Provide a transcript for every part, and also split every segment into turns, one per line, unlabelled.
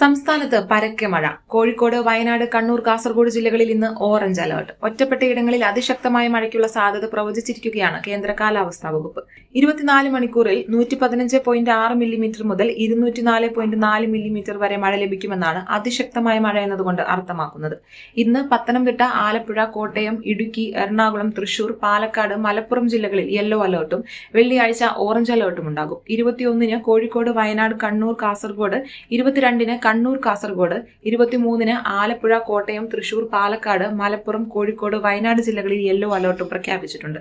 സംസ്ഥാനത്ത് പരക്കെ മഴ. കോഴിക്കോട് വയനാട് കണ്ണൂർ കാസർഗോഡ് ജില്ലകളിൽ ഇന്ന് ഓറഞ്ച് അലർട്ട്. ഒറ്റപ്പെട്ടയിടങ്ങളിൽ അതിശക്തമായ മഴയ്ക്കുള്ള സാധ്യത പ്രവചിച്ചിരിക്കുകയാണ് കേന്ദ്ര കാലാവസ്ഥാ വകുപ്പ്. ഇരുപത്തിനാല് മണിക്കൂറിൽ നൂറ്റി പതിനഞ്ച് പോയിന്റ് ആറ് മില്ലിമീറ്റർ മുതൽ ഇരുന്നൂറ്റിനാല് പോയിന്റ് നാല് മില്ലിമീറ്റർ വരെ മഴ ലഭിക്കുമെന്നാണ് അതിശക്തമായ മഴ എന്നതുകൊണ്ട് അർത്ഥമാക്കുന്നത്. ഇന്ന് പത്തനംതിട്ട ആലപ്പുഴ കോട്ടയം ഇടുക്കി എറണാകുളം തൃശൂർ പാലക്കാട് മലപ്പുറം ജില്ലകളിൽ യെല്ലോ അലർട്ടും വെള്ളിയാഴ്ച ഓറഞ്ച് അലർട്ടും ഉണ്ടാകും. ഇരുപത്തിയൊന്നിന് കോഴിക്കോട് വയനാട് കണ്ണൂർ കാസർഗോഡ് ഇരുപത്തിരണ്ടിന് കണ്ണൂർ കാസർഗോഡ്. ഇരുപത്തിമൂന്നിന് ആലപ്പുഴ കോട്ടയം തൃശൂർ പാലക്കാട് മലപ്പുറം കോഴിക്കോട് വയനാട് ജില്ലകളിൽ യെല്ലോ അലർട്ടും പ്രഖ്യാപിച്ചിട്ടുണ്ട്.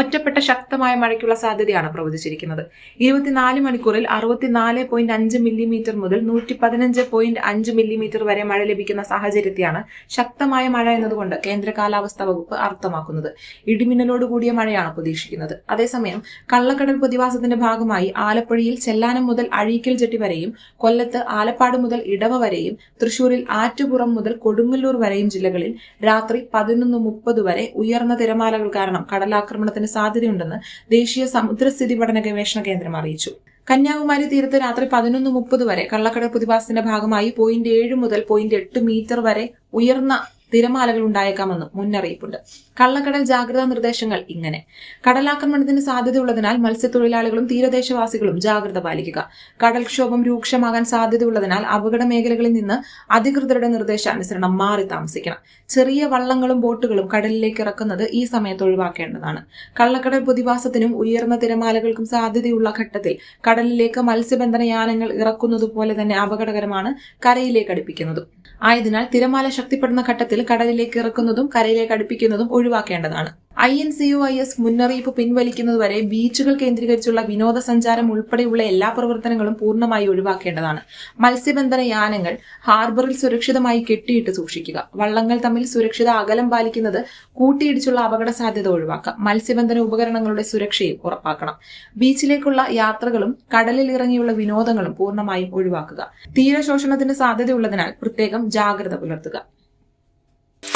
ഒറ്റപ്പെട്ട ശക്തമായ മഴയ്ക്കുള്ള സാധ്യതയാണ് പ്രവചിച്ചിരിക്കുന്നത്. ഇരുപത്തിനാല് മണിക്കൂറിൽ അറുപത്തിനാല് പോയിന്റ് അഞ്ച് മില്ലിമീറ്റർ മുതൽ നൂറ്റി പതിനഞ്ച് പോയിന്റ് അഞ്ച് മില്ലിമീറ്റർ വരെ മഴ ലഭിക്കുന്ന സാഹചര്യത്തെയാണ് ശക്തമായ മഴ എന്നതുകൊണ്ട് കേന്ദ്ര കാലാവസ്ഥാ വകുപ്പ് അർത്ഥമാക്കുന്നത്. ഇടിമിന്നലോട് കൂടിയ മഴയാണ് പ്രതീക്ഷിക്കുന്നത്. അതേസമയം കള്ളക്കടൽ പ്രതിവാസത്തിന്റെ ഭാഗമായി ആലപ്പുഴയിൽ ചെല്ലാനം മുതൽ അഴീക്കൽ ജെട്ടി വരെയും കൊല്ലത്ത് ആലപ്പാട് മുതൽ ഇടവ വരെയും തൃശൂരിൽ ആറ്റുപുറം മുതൽ കൊടുങ്ങല്ലൂർ വരെയും ജില്ലകളിൽ രാത്രി പതിനൊന്ന് മുപ്പത് വരെ ഉയർന്ന തിരമാലകൾ കാരണം കടലാക്രമണത്തിന് സാധ്യതയുണ്ടെന്ന് ദേശീയ സമുദ്രസ്ഥിതി പഠന ഗവേഷണ കേന്ദ്രം അറിയിച്ചു. കന്യാകുമാരി തീരത്ത് രാത്രി പതിനൊന്ന് മുപ്പത് വരെ കള്ളക്കടൽ പ്രതിഭാസത്തിന്റെ ഭാഗമായി പോയിന്റ് ഏഴ് മുതൽ പോയിന്റ് എട്ട് മീറ്റർ വരെ ഉയർന്ന തിരമാലകൾ ഉണ്ടായേക്കാമെന്നും മുന്നറിയിപ്പുണ്ട്. കള്ളക്കടൽ ജാഗ്രതാ നിർദ്ദേശങ്ങൾ ഇങ്ങനെ. കടലാക്രമണത്തിന് സാധ്യതയുള്ളതിനാൽ മത്സ്യത്തൊഴിലാളികളും തീരദേശവാസികളും ജാഗ്രത പാലിക്കുക. കടൽക്ഷോഭം രൂക്ഷമാകാൻ സാധ്യതയുള്ളതിനാൽ അപകട മേഖലകളിൽ നിന്ന് അധികൃതരുടെ നിർദ്ദേശാനുസരണം മാറി താമസിക്കണം. ചെറിയ വള്ളങ്ങളും ബോട്ടുകളും കടലിലേക്ക് ഇറക്കുന്നത് ഈ സമയത്ത് ഒഴിവാക്കേണ്ടതാണ്. കള്ളക്കടൽ പ്രതിഭാസത്തിനും ഉയർന്ന തിരമാലകൾക്കും സാധ്യതയുള്ള ഘട്ടത്തിൽ കടലിലേക്ക് മത്സ്യബന്ധന യാനങ്ങൾ ഇറക്കുന്നത് പോലെ തന്നെ അപകടകരമാണ് കരയിലേക്ക് അടുപ്പിക്കുന്നതും. ആയതിനാൽ തിരമാല ശക്തിപ്പെടുന്ന ഘട്ടത്തിൽ കടലിലേക്ക് ഇറക്കുന്നതും കരയിലേക്ക് അടുപ്പിക്കുന്നതും ഒഴിവാക്കേണ്ടതാണ്. I N C U I S മുന്നറിയിപ്പ് പിൻവലിക്കുന്നതുവരെ ബീച്ചുകൾ കേന്ദ്രീകരിച്ചുള്ള വിനോദസഞ്ചാരം ഉൾപ്പെടെയുള്ള എല്ലാ പ്രവർത്തനങ്ങളും പൂർണമായി ഒഴിവാക്കേണ്ടതാണ്. മത്സ്യബന്ധന യാനങ്ങൾ ഹാർബറിൽ സുരക്ഷിതമായി കെട്ടിയിട്ട് സൂക്ഷിക്കുക. വള്ളങ്ങൾ തമ്മിൽ സുരക്ഷിത അകലം പാലിക്കുന്നത് കൂട്ടിയിടിച്ചുള്ള അപകട സാധ്യത ഒഴിവാക്കുക മത്സ്യബന്ധന ഉപകരണങ്ങളുടെ സുരക്ഷയും ഉറപ്പാക്കണം. ബീച്ചിലേക്കുള്ള യാത്രകളും കടലിൽ ഇറങ്ങിയുള്ള വിനോദങ്ങളും പൂർണമായും ഒഴിവാക്കുക. തീരശോഷണത്തിന് സാധ്യതയുള്ളതിനാൽ പ്രത്യേകം ജാഗ്രത പുലർത്തുക.